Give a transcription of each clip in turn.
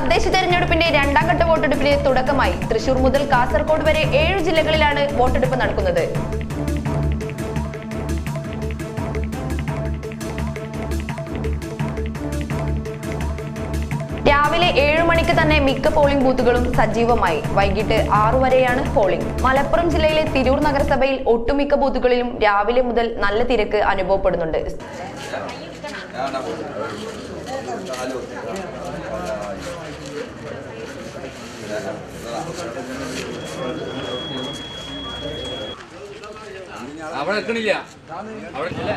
തദ്ദേശ തെരഞ്ഞെടുപ്പിന്റെ രണ്ടാം ഘട്ട വോട്ടെടുപ്പിന് തുടക്കമായി തൃശൂർ മുതൽ കാസർഗോഡ് വരെ ഏഴ് ജില്ലകളിലാണ് വോട്ടെടുപ്പ് നടക്കുന്നത്. രാവിലെ ഏഴു മണിക്ക് തന്നെ മിക്ക പോളിംഗ് ബൂത്തുകളും സജീവമായി. വൈകിട്ട് ആറു വരെയാണ് പോളിംഗ്. മലപ്പുറം ജില്ലയിലെ തിരൂർ നഗരസഭയിൽ ഒട്ടുമിക്ക ബൂത്തുകളിലും രാവിലെ മുതൽ നല്ല തിരക്ക് അനുഭവപ്പെടുന്നുണ്ട്. അവിടെ നിൽക്കണില്ല അവിടെ ഇല്ലേ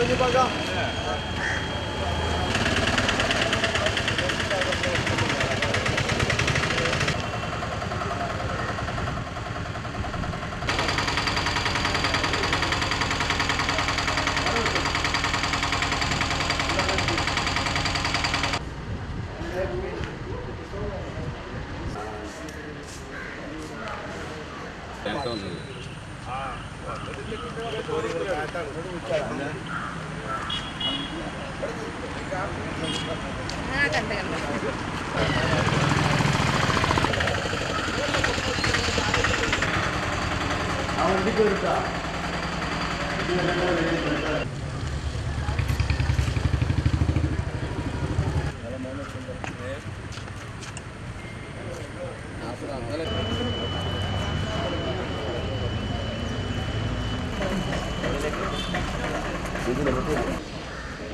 여기 박아. 땡땡 아, 어디 있다고 저기 있잖아. அவன் இதுக்கு இருக்கா? இதுல மட்டும்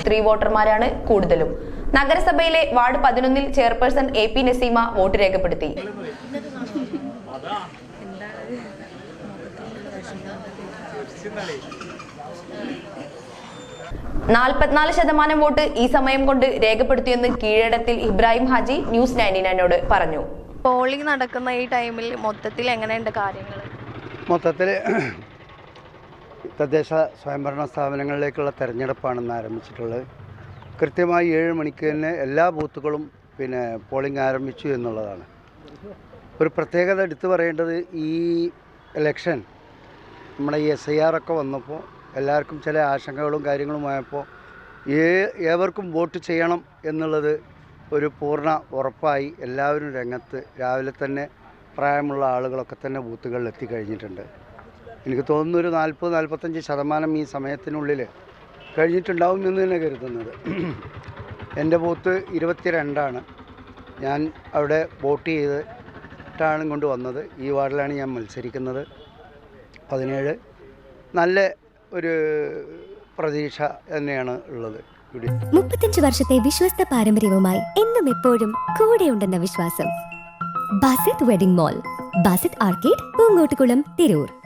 സ്ത്രീ വോട്ടർമാരാണ് കൂടുതലും. നഗരസഭയിലെ വാർഡ് പതിനൊന്നിൽ chairperson A P Naseema vote രേഖപ്പെടുത്തി. നാൽപ്പത്തിനാല് ശതമാനം വോട്ട് ഈ സമയം കൊണ്ട് രേഖപ്പെടുത്തിയെന്ന് കീഴടത്തിൽ ഇബ്രാഹിം ഹാജി ന്യൂസ് നയന്റി നയനോട് പറഞ്ഞു. പോളിംഗ് നടക്കുന്ന ഈ ടൈമിൽ മൊത്തത്തിൽ എങ്ങനെയുണ്ട് കാര്യങ്ങൾ? മൊത്തത്തിൽ തദ്ദേശ സ്വയംഭരണ സ്ഥാപനങ്ങളിലേക്കുള്ള തെരഞ്ഞെടുപ്പാണ് ആരംഭിച്ചിട്ടുള്ളത്. കൃത്യമായി ഏഴ് മണിക്ക് തന്നെ എല്ലാ ബൂത്തുകളും പിന്നെ പോളിംഗ് ആരംഭിച്ചു എന്നുള്ളതാണ്. ഒരു പ്രത്യേകത എടുത്തു പറയേണ്ടത് ഈ ഇലക്ഷൻ നമ്മുടെ ഈ എസ് ഐ ആർ ഒക്കെ വന്നപ്പോൾ എല്ലാവർക്കും ചില ആശങ്കകളും കാര്യങ്ങളുമായപ്പോൾ ഏ ഏവർക്കും വോട്ട് ചെയ്യണം എന്നുള്ളത് ഒരു പൂർണ ഉറപ്പായി എല്ലാവരും രംഗത്ത് രാവിലെ തന്നെ പ്രായമുള്ള ആളുകളൊക്കെ തന്നെ ബൂത്തുകളിൽ എത്തിക്കഴിഞ്ഞിട്ടുണ്ട്. എനിക്ക് തോന്നുന്നു ഒരു നാൽപ്പത് നാൽപ്പത്തഞ്ച് ശതമാനം ഈ സമയത്തിനുള്ളിൽ കഴിഞ്ഞിട്ടുണ്ടാവും എന്ന് തന്നെ കരുതുന്നത്. എന്റെ ബൂത്ത് ഇരുപത്തിരണ്ടാണ്. ഞാൻ അവിടെ വോട്ട് ചെയ്തിട്ടാണ് കൊണ്ട് വന്നത്. ഈ വാർഡിലാണ് ഞാൻ മത്സരിക്കുന്നത്. പതിനേഴ്. നല്ല ഒരു പ്രതീക്ഷ തന്നെയാണ് ഉള്ളത്. മുപ്പത്തഞ്ച് വർഷത്തെ വിശ്വസ്ത പാരമ്പര്യവുമായി എന്നും എപ്പോഴും കൂടെ ഉണ്ടെന്ന വിശ്വാസം. Basith wedding mall Basith arcade Poongottukulam Tirur.